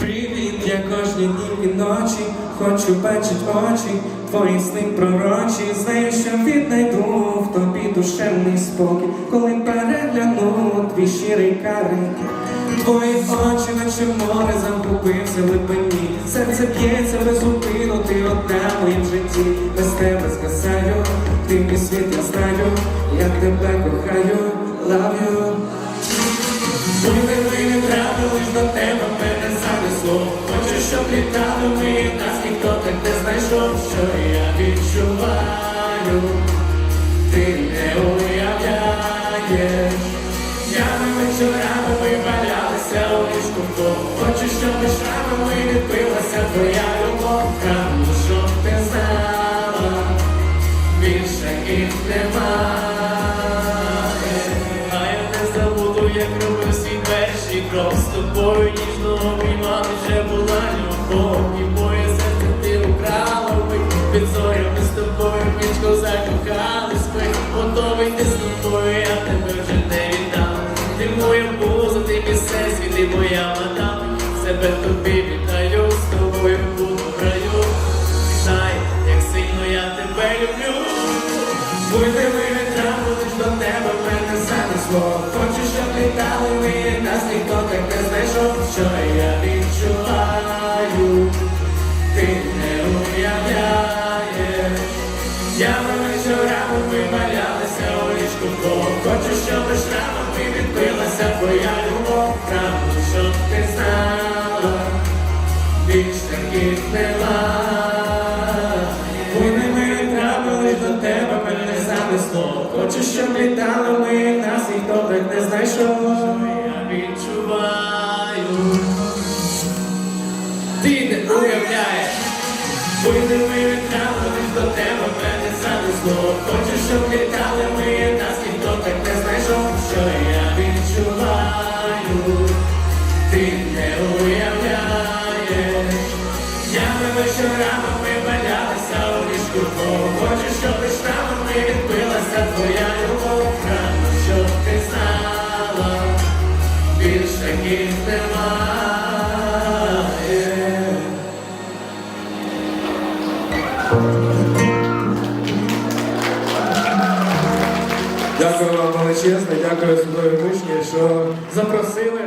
Привіт, я кожні дні і ночі, хочу бачить очі, твої сни пророчі, знаю, що віднайду в тобі душевний спокій, коли перегляну твій щирий карик. Твої очі, наче море загубився в глибині, серце б'ється без зупину, ти одна в моїм житті, без тебе згасаю, ти мій світ, я знаю, я тебе кохаю, love you. Щоб нас ніхто так не знайшов, що я відчуваю, ти не уявляєш. Днями вечорами ми валялися у ліжку вдома Хочу, щоб нами відбилася твоя любов Правду, щоб ти знала, більше їх немає. А я не забуду, як робив свій перший крок. З тобою ніжно обіймати вже була моя муза, ти мій всесвіт, ти моя мадам Себе тобі віддаю, з тобою буду в раю. Знай, як сильно я тебе люблю. Будьте ми не трапились до тебе, мене занесло Хочу, щоб літали ми, нас ніхто так не знайшов, що я відчуваю, ти не уявляєш. Днями вечорами ми валялися у ліжку немає Вони ми трапились до тебе, мене занесло Хочу, щоб літали ми, нас так не знайшов. Я відчуваю, ти не уявляєш. Вони ми трапились до тебе, мене занесло Хочу, щоб літали ми, нас ніхто так не знайшов. Що я відчуваю, вечорами ми валялися у ліжку Хочу, щоб між нами відбилася твоя любов щоб ти знала, більш Дякую вам величезне, дякую Святої Вишні, що запросили.